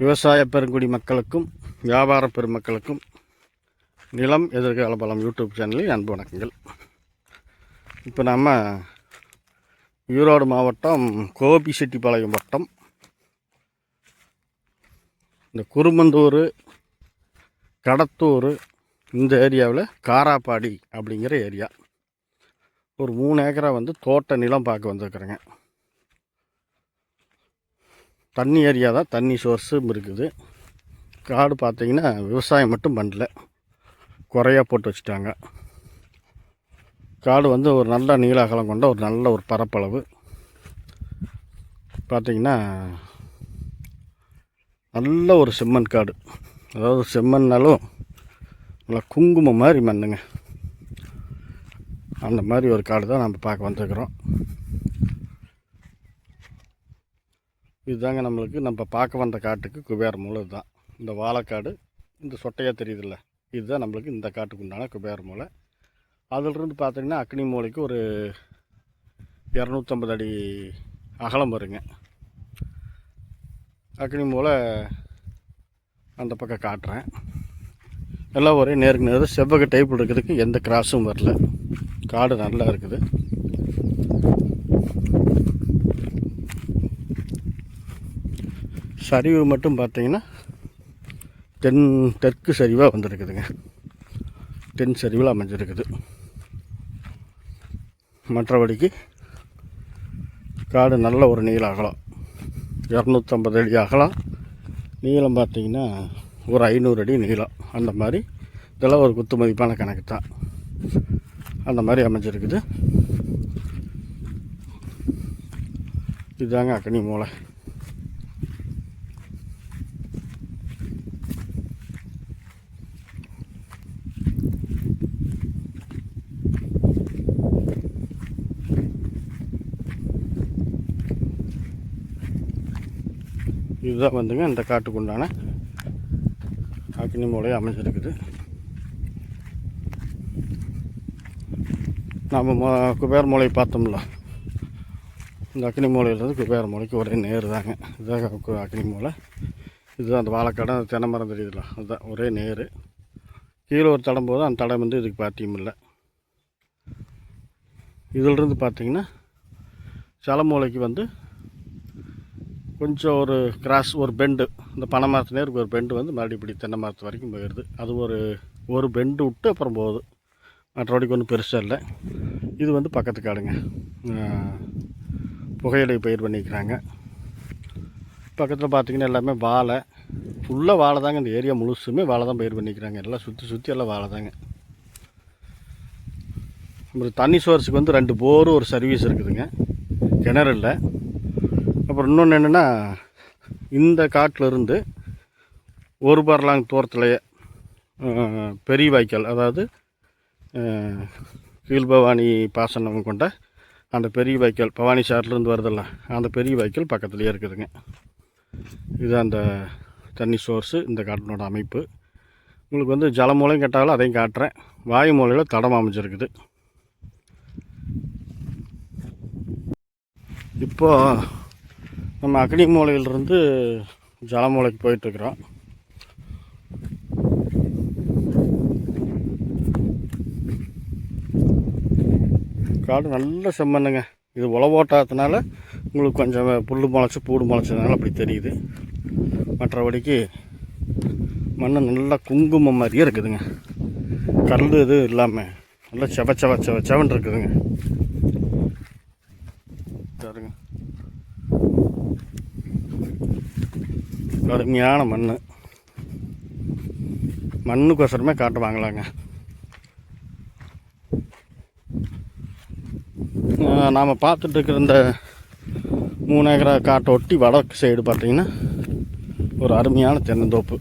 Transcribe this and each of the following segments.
விவசாய பெருங்குடி மக்களுக்கும் வியாபார பெருமக்களுக்கும் நிலம் எதிர்கால பலம் யூடியூப் சேனலில் அன்பு வணக்கங்கள். இப்போ நம்ம ஈரோடு மாவட்டம் கோபிச்செட்டிப்பாளையம் வட்டம். இந்த குருமந்தூர் கடத்தூர் இந்த ஏரியாவில் காராப்பாடி அப்படிங்கிற ஏரியா. ஒரு மூணு ஏக்கரா வந்து தோட்ட நிலம் பார்க்க வந்திருக்குறேங்க. தண்ணி ஏரியா தான் தண்ணி சோர்ஸும் இருக்குது. காடு பார்த்தீங்கன்னா விவசாயம் மட்டும் பண்ணல. குறையா போட்டு வச்சுட்டாங்க. காடு வந்து ஒரு நல்ல நீலாகலம் கொண்ட ஒரு நல்ல ஒரு பரப்பளவு. பார்த்தீங்கன்னா நல்ல ஒரு செம்மண் காடு. அதாவது செம்மண்ணாலும் நல்லா குங்குமம் மாதிரி மண்ணுங்க. அந்த மாதிரி ஒரு காடு தான் நம்ம பார்க்க வந்துருக்குறோம். இதுதாங்க நம்மளுக்கு நம்ம பார்க்க வந்த காட்டுக்கு குபேர மூலை தான் இந்த வாழைக்காடு இந்த சொட்டையாக தெரியுதுல்ல? இதுதான் நம்மளுக்கு இந்த காட்டுக்கு உண்டான குபேர மூலை அதிலிருந்து பார்த்தீங்கன்னா அக்னி மூலைக்கு ஒரு இரநூத்தம்பது அடி அகலம் வருங்க. அக்னி மூலை அந்த பக்கம் காட்டுறேன். எல்லாம் ஒரே நேருக்கு நேரம் செவ்வக டைப்பில் இருக்கிறதுக்கு எந்த கிராஸும் வரல. காடு நல்லா இருக்குது. சரிவு மட்டும் பார்த்தீங்கன்னா தென் தெற்கு சரிவாக வந்திருக்குதுங்க. தென் சரிவில் அமைஞ்சிருக்குது. மற்றபடிக்கு காடு நல்ல ஒரு நீள அகலம் இரநூத்தம்பது அடி அகலம் நீளம் பார்த்தீங்கன்னா ஒரு ஐநூறு அடி நீளம். அந்த மாதிரி இதெல்லாம் ஒரு குத்து மதிப்பான கணக்கு தான். அந்த மாதிரி அமைஞ்சிருக்குது. இதுதாங்க அக்கனி மூளை. இதுதான் வந்துங்க இந்த காட்டுக்குண்டான அக்னி மூலை அமைஞ்சிருக்குது நம்ம மொ குபேர் மூலை பார்த்தோம்ல. இந்த அக்னி மூலையிலேருந்து குபேர் மூலைக்கு ஒரே நேர் தாங்க. இதுதான் அக்னி மூலை இதுதான் அந்த வாழைக்கடை அந்த தென்னை மரம் தெரியுதுல. அதுதான் ஒரே நேர். கீழே ஒரு தடம் போது அந்த தடம் வந்து இதுக்கு பாத்தியம் இல்லை. இதிலிருந்து பார்த்தீங்கன்னா சலமூலைக்கு வந்து கொஞ்சம் ஒரு கிராஸ் ஒரு பெண்டு. இந்த பனை மரத்து நேருக்கு ஒரு பெண்டு வந்து மறுபடியும் இப்படி தென்னை மரத்து வரைக்கும் போயிடுது. அது ஒரு ஒரு பெண்டு விட்டு அப்புறம் போகுது. மற்றபடிக்கு ஒன்றும் பெருசாக இல்லை. இது வந்து பக்கத்து காடுங்க. புகையிலை பயிர் பண்ணிக்கிறாங்க. பக்கத்தில் பார்த்தீங்கன்னா எல்லாமே வாழை. ஃபுல்லாக வாழை தாங்க. இந்த ஏரியா முழுசுமே வாழை தான் பயிர் பண்ணிக்கிறாங்க. எல்லாம் சுற்றி சுற்றி எல்லாம் வாழை தாங்க. அப்புறம் தண்ணி சோர்ஸுக்கு வந்து ரெண்டு போர் ஒரு சர்வீஸ் இருக்குதுங்க. கிணறு இல்லை. அப்புறம் இன்னொன்று என்னென்னா இந்த காட்டிலிருந்து ஒரு பரலாங் தூரத்துலேயே பெரிய வாய்க்கால் அதாவது கீழ்பவானி பாசனம் கொண்ட அந்த பெரிய வாய்க்கால் பவானி சாட்டிலேருந்து வருதில்ல அந்த பெரிய வாய்க்கால் பக்கத்துலேயே இருக்குதுங்க. இது அந்த தண்ணி சோர்ஸு இந்த காட்டினோட அமைப்பு. உங்களுக்கு வந்து ஜல மூலையும் கேட்டாலும் அதையும் காட்டுறேன். வாயு மூலையில் தடம் அமைஞ்சிருக்குது. இப்போது நம்ம அக்னி மூலையிலிருந்து ஜலமூலைக்கு போயிட்டுருக்குறோம். காடு நல்ல செம்மண்ணுங்க. இது உழவோட்டாததுனால உங்களுக்கு கொஞ்சம் புல் முளைச்சி பூடு முளைச்சதுனால அப்படி தெரியுது. மற்றபடிக்கு மண் நல்லா குங்குமம் மாதிரியே இருக்குதுங்க. கல் இது இல்லாமல் நல்லா செவ செவ செவ செவன் இருக்குதுங்க சரிங்க கடுமையான மண் மண்ணுக்கோசரமே காட்டு வாங்கலாங்க. நாம் பார்த்துட்ருக்குற இந்த மூணு ஏக்கரா காட்டை ஒட்டி வடக்கு சைடு பார்த்தீங்கன்னா ஒரு அருமையான தென்னந்தோப்பு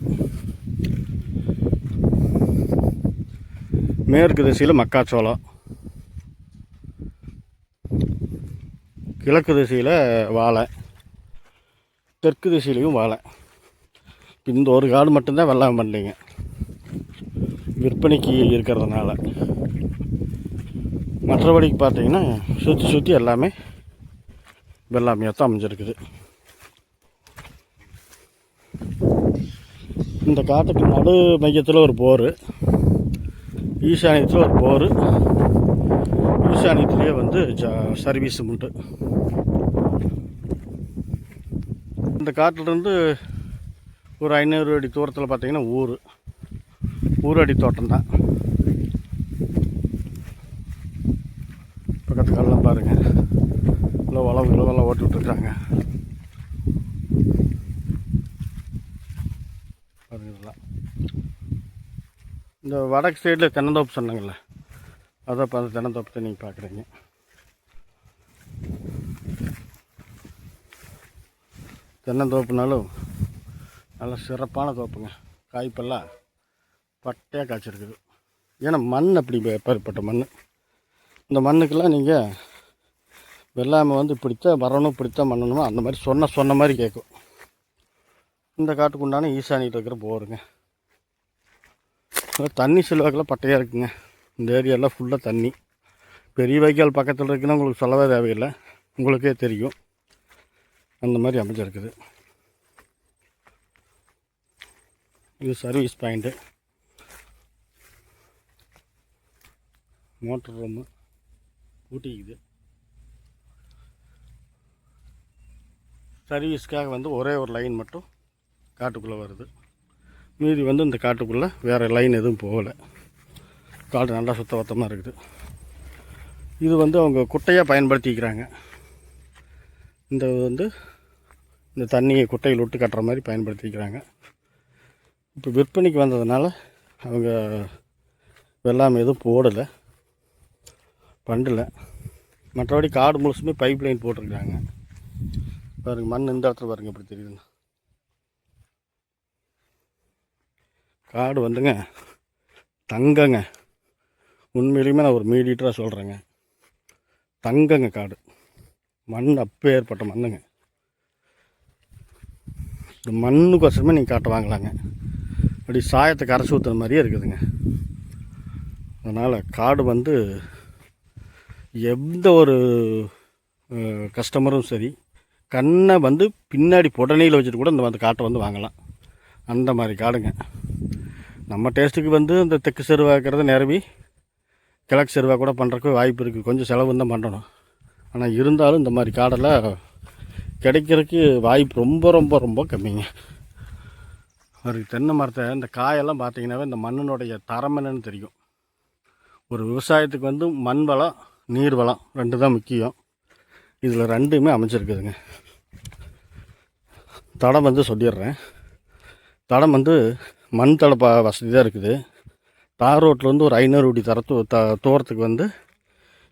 மேற்கு திசையில் மக்காச்சோளம். கிழக்கு திசையில் வாழை. தெற்கு திசையிலையும் வாழை. இந்த ஒரு காடு மட்டும்தான் வெள்ளாமை பண்ணிங்க. விற்பனைக்கு இருக்கிறதுனால. மற்றபடிக்கு பார்த்தீங்கன்னா சுற்றி சுற்றி எல்லாமே வெள்ளாமையாக தான் அமைஞ்சிருக்குது. இந்த காட்டுக்கு நடு மையத்தில் ஒரு போர். ஈசானியத்தில் ஒரு போர். ஈசானியத்துலேயே வந்து ஜ சர்வீஸ் உண்டு. இந்த காட்டிலிருந்து ஒரு ஐநூறு அடி தூரத்தில் பார்த்தீங்கன்னா ஊர். ஊரடி தோட்டம் தான் பக்கத்து கல்லாம் பாருங்கள் இல்லை உழவு உழவெல்லாம் ஓட்டுட்ருக்காங்க பாருங்க இந்த வடக்கு சைடில் தென்னந்தோப்பு சொன்னாங்கல்ல. அதை இப்போ அந்த தென்னந்தோப்பத்தை நீங்கள் பார்க்குறீங்க தென்னந்தோப்புனாலும் நல்ல சிறப்பான தோப்புங்க. காய்ப்பெல்லாம் பட்டையாக காய்ச்சிருக்குது. ஏன்னா மண் அப்படி எப்பேற்பட்ட மண். இந்த மண்ணுக்கெல்லாம் நீங்கள் வெள்ளாமை வந்து இப்படித்தான் வரணும் இப்படித்தான் பண்ணணுமோ அந்த மாதிரி சொன்ன சொன்ன மாதிரி கேட்கும் இந்த காட்டுக்கு உண்டான ஈசானியில் இருக்கிற போருங்க. தண்ணி செல்வாக்கெல்லாம் பட்டையாக இருக்குங்க. இந்த ஏரியாலாம் ஃபுல்லாக தண்ணி. பெரிய வைக்கால் பக்கத்தில் இருக்குன்னா உங்களுக்கு சொல்லவே தேவையில்லை. உங்களுக்கே தெரியும். அந்த மாதிரி அமைஞ்சிருக்குது. இது சர்வீஸ் பாயிண்ட்டு மோட்டர் ரூமு ஊட்டிக்குது சர்வீஸ்க்காக வந்து ஒரே ஒரு லைன் மட்டும் காட்டுக்குள்ளே வருது. மீதி வந்து இந்த காட்டுக்குள்ளே வேறு லைன் எதுவும் போகலை. காடு நல்லா சுத்தபத்தமாக இருக்குது. இது வந்து அவங்க குட்டையாக பயன்படுத்திக்கிறாங்க. இந்த வந்து இந்த தண்ணியை குட்டையில் விட்டு கட்டுற மாதிரி பயன்படுத்திக்கிறாங்க. இப்போ விற்பனைக்கு வந்ததுனால அவங்க வெள்ளாமை எதுவும் போடலை பண்ணலை மற்றபடி காடு முழுசுமே பைப் லைன் போட்டிருக்காங்க. பாருங்க மண் இந்த இடத்துல பாருங்க எப்படி தெரியுதுன்னு காடு வந்துங்க தங்கங்க. உண்மையிலுமே நான் ஒரு மீடியேட்டராக சொல்கிறேங்க தங்கங்க காடு. மண் அப்போ ஏற்பட்ட மண்ணுங்க. இந்த மண்ணுக்கோசரமே நீங்கள் காட்ட வாங்கலாங்க. அப்படி சாயத்தை கரைச்சி ஊற்றுற மாதிரியே இருக்குதுங்க. அதனால் காடு வந்து எந்த ஒரு கஸ்டமரும் சரி கண்ணை வந்து பின்னாடி புடனையில் வச்சுட்டு கூட இந்த அந்த காட்டை வந்து வாங்கலாம். அந்த மாதிரி காடுங்க. நம்ம டேஸ்ட்டுக்கு வந்து இந்த தெற்கு செருவாக்கிறத நிரவி கிழக்கு செருவா கூட பண்ணுறக்கு வாய்ப்பு இருக்குது கொஞ்சம் செலவு தான் பண்ணணும். ஆனால் இருந்தாலும் இந்த மாதிரி காடெல்லாம் கிடைக்கிறதுக்கு வாய்ப்பு ரொம்ப ரொம்ப ரொம்ப கம்மிங்க. ஒரு தென்னை மரத்தை இந்த காயெல்லாம் பார்த்தீங்கன்னாவே இந்த மண்ணினுடைய தரம் என்னன்னு தெரியும். ஒரு விவசாயத்துக்கு வந்து மண் வளம் நீர் வளம் ரெண்டு தான் முக்கியம். இதில் ரெண்டுமே அமைச்சிருக்குதுங்க தடம் வந்து சொல்லிடுறேன். தடம் வந்து மண் தடப்பா வசதி தான் இருக்குது. தார் ரோட்டில் வந்து ஒரு ஐநூறு அடி தரத்து த தூரத்துக்கு வந்து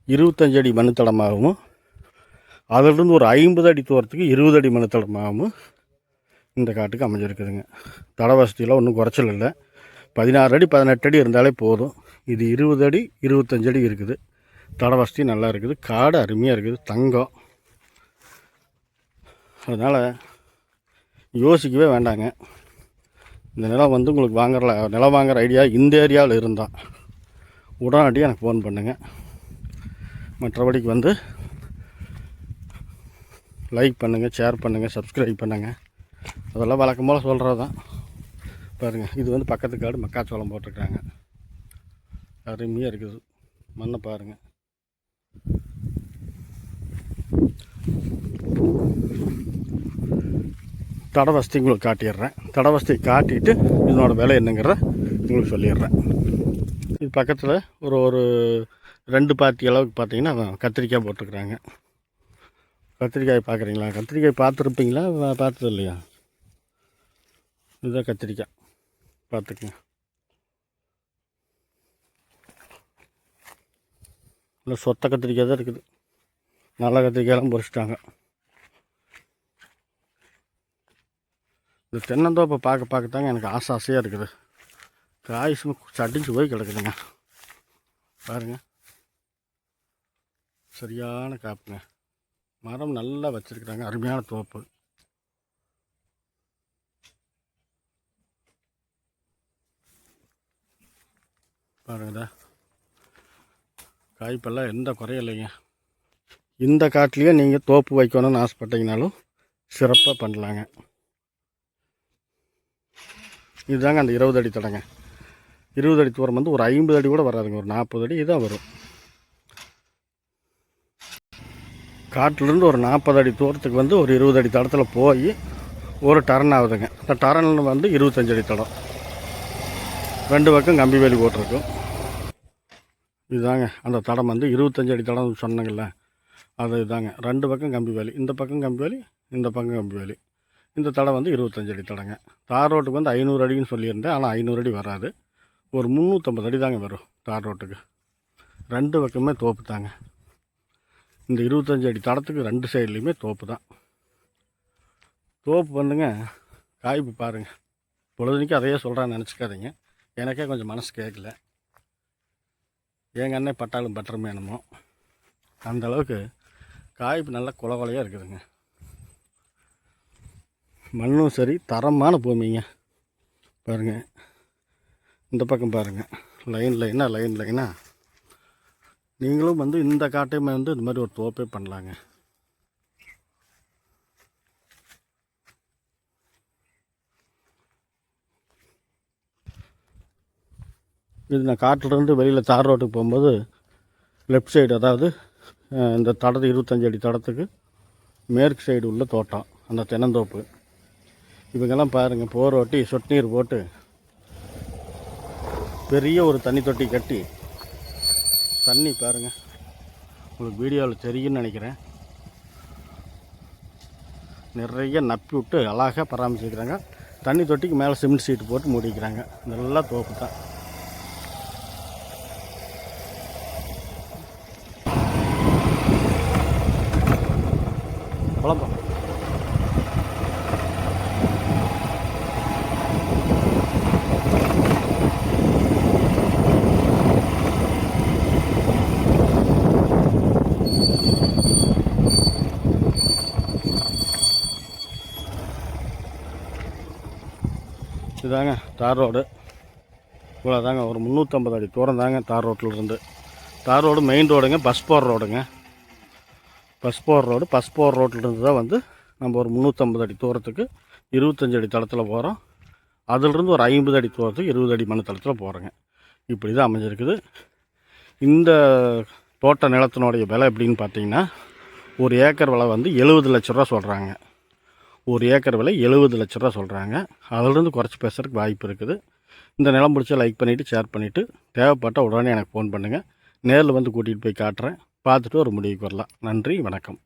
இருபத்தஞ்சு அடி மண் தடமாகவும் அதிலிருந்து ஒரு ஐம்பது அடி தூரத்துக்கு இருபது அடி மண் தடமாகவும் இந்த காட்டுக்கு அமைஞ்சிருக்குதுங்க. தட வசதியெல்லாம் ஒன்றும் குறைச்சல் இல்லை பதினாறு அடி பதினெட்டு அடி இருந்தாலே போதும். இது இருபது அடி இருபத்தஞ்சு அடி இருக்குது. தட வசதி நல்லா இருக்குது. காடு அருமையாக இருக்குது. தங்கம். அதனால் யோசிக்கவே வேண்டாங்க. இந்த நிலம் வந்து உங்களுக்கு வாங்குற நிலம் வாங்குகிற ஐடியா இந்த ஏரியாவில் இருந்தால் உடனடியாக எனக்கு ஃபோன் பண்ணுங்கள் மற்றபடிக்கு வந்து லைக் பண்ணுங்கள் ஷேர் பண்ணுங்கள் சப்ஸ்கிரைப் பண்ணுங்கள் அதெல்லாம் வழக்கம் போல் சொல்கிறது தான். பாருங்கள் இது வந்து பக்கத்து காடு மக்காச்சோளம் போட்டிருக்காங்க. அருமையாக இருக்குது. மண்ணை பாருங்கள் தட வசதி உங்களுக்கு காட்டிடுறேன். தட வசதி காட்டிட்டு இதனோட விலை என்னங்கிறத உங்களுக்கு சொல்லிடுறேன். இது பக்கத்தில் ஒரு ஒரு ரெண்டு பாத்தி அளவுக்கு பார்த்தீங்கன்னா கத்திரிக்காய் போட்டிருக்குறாங்க. கத்திரிக்காய் பார்க்குறீங்களா? கத்திரிக்காய் பார்த்துருப்பீங்களா? பார்த்தது இல்லையா இதுதான் கத்திரிக்காய். பார்த்துக்குங்க. இல்லை சொத்த கத்திரிக்காய் தான் இருக்குது. நல்ல கத்திரிக்காயெல்லாம் பொறிச்சிட்டாங்க இந்த தென்னந்தோப்பை பார்க்க பார்க்க தாங்க எனக்கு ஆசை ஆசையாக இருக்குது. காய் சட்டிஞ்சு போய் கிடக்குதுங்க. பாருங்க. சரியான காப்புங்க. மரம் நல்லா வச்சுருக்குறாங்க. அருமையான தோப்பு. பாருங்கடா காய்ப்பெல்லாம் எந்த குறையும் இல்லைங்க. இந்த காட்டிலேயே நீங்கள் தோப்பு வைக்கணும்னு ஆசைப்பட்டீங்கனாலும் சிறப்பாக பண்ணலாங்க. இதுதாங்க அந்த இருபது அடி தடங்க. இருபது அடி தூரம் வந்து ஒரு ஐம்பது அடி கூட வராதுங்க. ஒரு நாற்பது அடி இதான் வரும். காட்டிலேருந்து ஒரு நாற்பது அடி தூரத்துக்கு வந்து ஒரு இருபது அடி தடத்தில் போய் ஒரு டரன் ஆகுதுங்க. அந்த டரன் வந்து இருபத்தஞ்சடி தடம். ரெண்டு பக்கம் கம்பி வேலி போட்டிருக்கும். இதுதாங்க அந்த தடம் வந்து இருபத்தஞ்சி அடி தடம் சொன்னேங்கல்ல அது இதாங்க. ரெண்டு பக்கம் கம்பி வேலி இந்த பக்கம் கம்பி வேலி இந்த பக்கம் கம்பி வேலி. இந்த தடம் வந்து இருபத்தஞ்சி அடி தடங்க. தார் ரோட்டுக்கு வந்து ஐநூறு அடின்னு சொல்லியிருந்தேன் ஆனால் ஐநூறு அடி வராது. ஒரு முந்நூற்றம்பது அடி தாங்க வரும் தார் ரோட்டுக்கு. ரெண்டு பக்கமே தோப்பு தாங்க. இந்த இருபத்தஞ்சி அடி தடத்துக்கு ரெண்டு சைட்லேயுமே தோப்பு தான். தோப்பு வந்துங்க காய்ப்பு பாருங்கள் பொழுதுனிக்கு அதையே சொல்கிறேன்னு நினச்சிக்காதீங்க. எனக்கே கொஞ்சம் மனசு கேட்கல எங்கள் அண்ணன் பட்டாலும் பட்டருமே என்னமோ. அந்தளவுக்கு காய்ப்பு நல்லா குல குலையாக இருக்குதுங்க. மண்ணும் சரி தரமான பூமிங்க. பாருங்கள் இந்த பக்கம் பாருங்கள் லைன் லைனாக லைன் லைனாக நீங்களும் வந்து இந்த காட்டையுமே வந்து இந்த மாதிரி ஒரு தோப்பே பண்ணலாங்க. இது நான் காட்டிலேருந்து வெளியில் தார் ரோட்டுக்கு போகும்போது லெஃப்ட் சைடு அதாவது இந்த தடத்து இருபத்தஞ்சி அடி தடத்துக்கு மேற்கு சைடு உள்ள தோட்டம் அந்த தென்னந்தோப்பு. இவங்கெல்லாம் பாருங்கள் போர் ஓட்டி சொட்டு நீர் போட்டு பெரிய ஒரு தண்ணி தொட்டி கட்டி தண்ணி பாருங்கள் உங்களுக்கு வீடியோவில் தெரியும்னு நினைக்கிறேன். நிறைய நப்பி விட்டு அழகாக பராமரிச்சுக்கிறாங்க தண்ணி தொட்டிக்கு மேலே சிமெண்ட் சீட்டு போட்டு மூடிக்கிறாங்க. நல்லா தோப்பு தான். குழம்பம் இதாங்க தார் ரோடு. இவ்வளோ தாங்க ஒரு முந்நூற்றம்பது அடி தூரம் தாங்க தார் ரோட்டில் இருந்து தார் ரோடு மெயின் ரோடுங்க பஸ் போகிற ரோடுங்க. Bus road. பஸ் போகிற தான் வந்து நம்ம ஒரு முந்நூற்றம்பது அடி தூரத்துக்கு இருபத்தஞ்சி அடி தளத்தில் போகிறோம் அதிலிருந்து ஒரு ஐம்பது அடி தூரத்துக்கு இருபது அடி மண் தளத்தில் போகிறோங்க இப்படி தான் அமைஞ்சிருக்குது. இந்த தோட்ட நிலத்தினுடைய விலை எப்படின்னு பார்த்தீங்கன்னா ஒரு ஏக்கர் விலை வந்து எழுபது லட்ச ரூபா சொல்கிறாங்க ஒரு ஏக்கர் விலை எழுபது லட்ச ரூபா சொல்கிறாங்க அதிலிருந்து குறைச்சி பேசுகிறதுக்கு வாய்ப்பு இருக்குது. இந்த நிலம் பிடிச்சி லைக் பண்ணிவிட்டு ஷேர் பண்ணிவிட்டு தேவைப்பட்ட உடனே எனக்கு ஃபோன் பண்ணுங்கள் நேரில் வந்து கூட்டிகிட்டு போய் காட்டுறேன். பார்த்துட்டு ஒரு முடிவுக்கு வரலாம். நன்றி வணக்கம்.